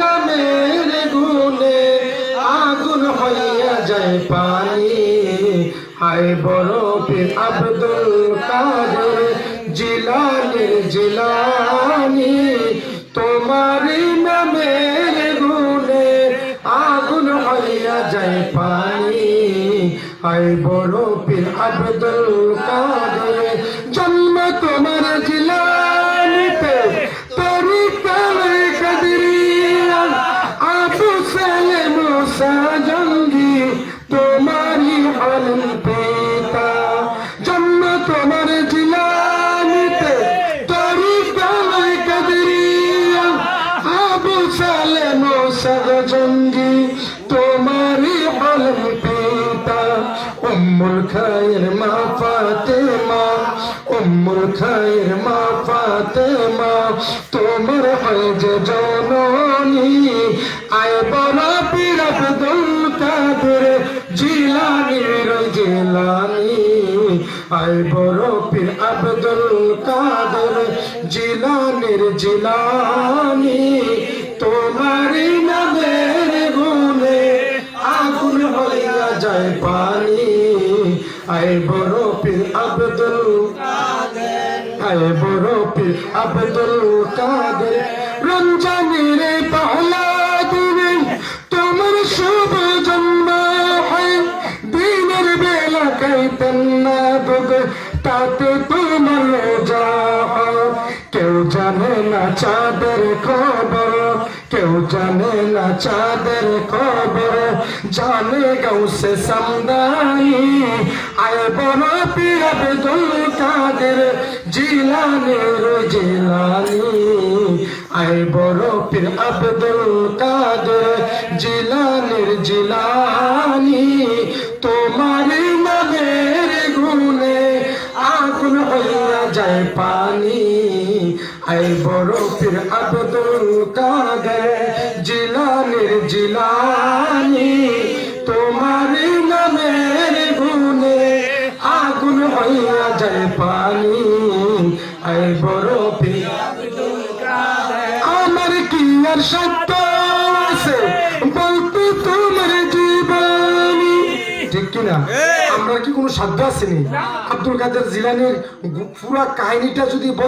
নামের পীর আব্দুল কাদের জিলানি জিলানি, তোমারি নামের গুণে আগুন হইয়া যায় পানি। হায় বড় পীর আব্দুল কাদের জন্ম তোমার আবু সালে তোমারি আলম পিতা, উম্মুল খায়ের মা ফাতেমা, উম্মুল খায়ের মা ফাতেমা, তোমার হয় যে জননী। আয় বড় পীর আব্দুল কাদের জিলানির জিলানি। আয় বড় পীর আব্দুল কাদের জিলানির জিলানি। যায় পানি। আয় বড় পীর আব্দুল আয় বড় পীর আব্দুল কাদের। রমজানের পহলা দিনে তোমার শুভ জন্ম হয়। দিনের বেলা কাইতেন না দুগ তাতে তোমার যা কেউ জানে না চাঁদের খবর। কেউ জানে না চাঁদের খবর জানে গৌসে সমদানি। আয় বড় পীর দুল কাদের জিলানের জিলানি আয় বড় পীর আব্দুল কাদের, জিলানের জিলানি। আই বড় পীর আব্দুল কাদের জিলানের জিলানি তোমার নামের গুণে আগুন হইয়া যায় পানি। আই বড় পীর আমার কি আর সত্য আছে? বলতে তোমার জীবনী। ঠিক কিনা আমরা কি কোনো সাধ্য আসেনি আব্দুল কাদের জিলানির পুরা কাহিনীটা যদি বল